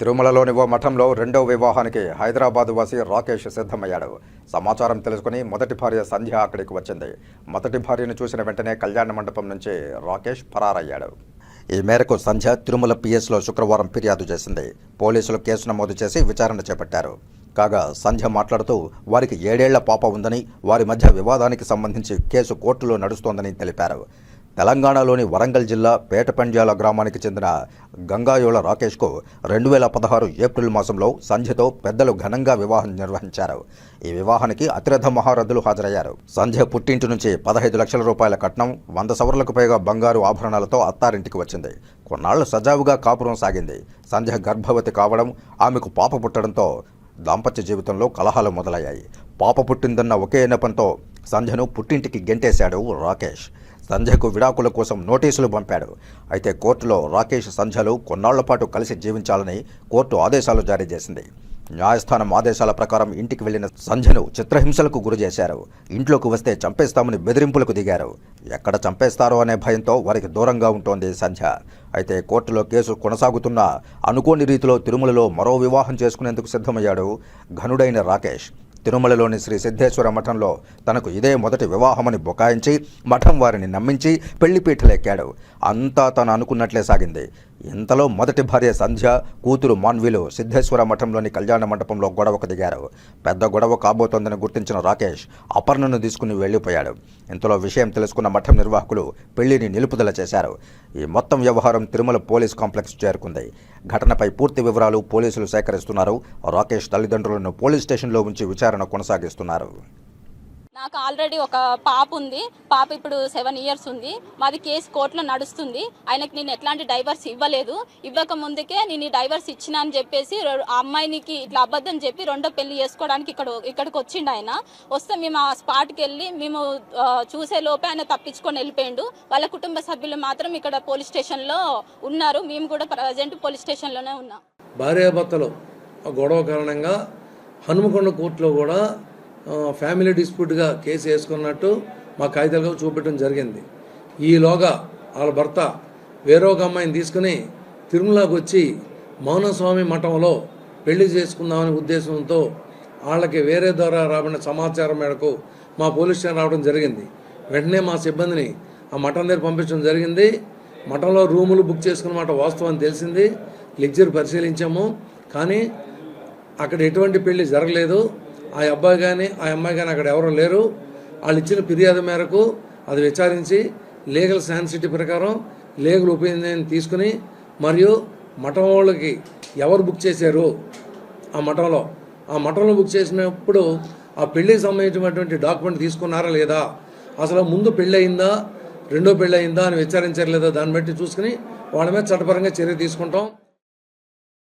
తిరుమలలోని ఓ మఠంలో రెండో వివాహానికి హైదరాబాద్ వాసి రాకేష్ సిద్ధమయ్యాడు. సమాచారం తెలుసుకుని మొదటి భార్య సంధ్య అక్కడికి వచ్చింది. మొదటి భార్యను చూసిన వెంటనే కళ్యాణ మండపం నుంచి రాకేష్ పరారయ్యాడు ఈ మేరకు సంధ్య తిరుమల పిఎస్లో శుక్రవారం ఫిర్యాదు చేసింది. పోలీసులు కేసు నమోదు చేసి విచారణ చేపట్టారు. కాగా సంధ్య మాట్లాడుతూ వారికి ఏడేళ్ళ పాప ఉందని వారి మధ్య వివాదానికి సంబంధించి కేసు కోర్టులో నడుస్తోందని తెలిపారు. తెలంగాణలోని వరంగల్ జిల్లా పేటపండ్యాల గ్రామానికి చెందిన గంగాయోళ రాకేష్కు రెండు వేల పదహారు ఏప్రిల్ మాసంలో సంధ్యతో పెద్దలు ఘనంగా వివాహం నిర్వహించారు. ఈ వివాహానికి అతిరథ మహారథులు హాజరయ్యారు. సంధ్య పుట్టింటి నుంచి పదహైదు లక్షల రూపాయల కట్నం వంద సవర్లకు పైగా బంగారు ఆభరణాలతో అత్తారింటికి వచ్చింది. కొన్నాళ్ళు సజావుగా కాపురం సాగింది. సంధ్య గర్భవతి కావడం ఆమెకు పాప పుట్టడంతో దాంపత్య జీవితంలో కలహాలు మొదలయ్యాయి. పాప పుట్టిందన్న ఒకే నెపంతో సంధ్యను పుట్టింటికి గెంటేశాడు రాకేష్. సంధ్యకు విడాకుల కోసం నోటీసులు పంపాడు. అయితే కోర్టులో రాకేష్ సంధ్యలు కొన్నాళ్ళ పాటు కలిసి జీవించాలని కోర్టు ఆదేశాలు జారీ చేసింది. న్యాయస్థానం ఆదేశాల ప్రకారం ఇంటికి వెళ్ళిన సంధ్యను చిత్రహింసలకు గురి చేశారు. ఇంట్లోకి వస్తే చంపేస్తామని బెదిరింపులకు దిగారు. ఎక్కడ చంపేస్తారో అనే భయంతో వారికి దూరంగా ఉంటోంది సంధ్య. అయితే కోర్టులో కేసు కొనసాగుతున్నా అనుకోని రీతిలో తిరుమలలో మరో వివాహం చేసుకునేందుకు సిద్ధమయ్యాడు ఘనుడైన రాకేష్. తిరుమలలోని శ్రీ సిద్ధేశ్వర మఠంలో తనకు ఇదే మొదటి వివాహమని బుకాయించి మఠం వారిని నమ్మించి పెళ్ళిపీటలెక్కాడు అంతా తను అనుకున్నట్లే సాగింది. ఇంతలో మొదటి భార్య సంధ్య కూతురు మాన్వీలు సిద్ధేశ్వర మఠంలోని కళ్యాణ మండపంలో గొడవకు దిగారు. పెద్ద గొడవ కాబోతోందని గుర్తించిన రాకేష్ అపర్ణను తీసుకుని వెళ్ళిపోయాడు. ఇంతలో విషయం తెలుసుకున్న మఠం నిర్వాహకులు పెళ్ళిని నిలుపుదల చేశారు. ఈ మొత్తం వ్యవహారం తిరుమల పోలీస్ కాంప్లెక్స్ చేరుకుంది. ఘటనపై పూర్తి వివరాలు పోలీసులు సేకరిస్తున్నారు. రాకేష్ తల్లిదండ్రులను పోలీస్ స్టేషన్లో ఉంచి విచారణ కొనసాగిస్తున్నారు. నాకు ఆల్రెడీ ఒక పాప ఉంది. పాప ఇప్పుడు సెవెన్ ఇయర్స్ ఉంది. మాది కేసు కోర్టులో నడుస్తుంది. ఆయనకి నేను ఎట్లాంటి డైవర్స్ ఇవ్వలేదు. ఇవ్వక ముందుకే నేను ఈ డైవర్స్ ఇచ్చిన అని చెప్పేసి ఆ అమ్మాయినికి ఇట్లా అబద్ధం చెప్పి రెండో పెళ్ళి చేసుకోవడానికి ఇక్కడ ఇక్కడికి వచ్చిండు ఆయన. వస్తే మేము ఆ స్పాట్కి వెళ్ళి మేము చూసే లోపే ఆయన తప్పించుకొని వెళ్ళిపోయిండు. వాళ్ళ కుటుంబ సభ్యులు మాత్రం ఇక్కడ పోలీస్ స్టేషన్లో ఉన్నారు. మేము కూడా ప్రజెంట్ పోలీస్ స్టేషన్లోనే ఉన్నాం. భార్యాభర్తలు గొడవ కారణంగా హనుమకొండ కోర్టులో కూడా ఫ్యామిలీ డిస్ప్యూట్గా కేసు వేసుకున్నట్టు మా కాగితాలుగా చూపెట్టడం జరిగింది. ఈలోగా వాళ్ళ భర్త వేరొక అమ్మాయిని తీసుకుని తిరుమలకి వచ్చి మౌనస్వామి మఠంలో పెళ్ళి చేసుకుందామనే ఉద్దేశంతో వాళ్ళకి వేరే ద్వారా రాబడిన సమాచారం మేరకు మా పోలీస్ స్టేషన్ రావడం జరిగింది. వెంటనే మా సిబ్బందిని ఆ మఠం దగ్గర పంపించడం జరిగింది. మఠంలో రూములు బుక్ చేసుకున్న మాట వాస్తవం అని తెలిసింది. లెక్చర్ పరిశీలించాము. కానీ అక్కడ ఎటువంటి పెళ్ళి జరగలేదు. ఆ అబ్బాయి కానీ ఆ అమ్మాయి కానీ అక్కడ ఎవరు లేరు. వాళ్ళు ఇచ్చిన ఫిర్యాదు మేరకు అది విచారించి లీగల్ శాన్సిటీ ప్రకారం లీగల్ ఒపీనియన్ తీసుకుని మరియు మఠం వాళ్ళకి ఎవరు బుక్ చేశారు ఆ మఠంలో? ఆ మఠంలో బుక్ చేసినప్పుడు ఆ పెళ్ళికి సంబంధించినటువంటి డాక్యుమెంట్ తీసుకున్నారా లేదా? అసలు ముందు పెళ్ళి అయిందా? రెండో పెళ్ళి అయిందా అని విచారించారు లేదా? దాన్ని బట్టి చూసుకుని వాళ్ళ మీద చట్టపరంగా చర్య తీసుకుంటాం.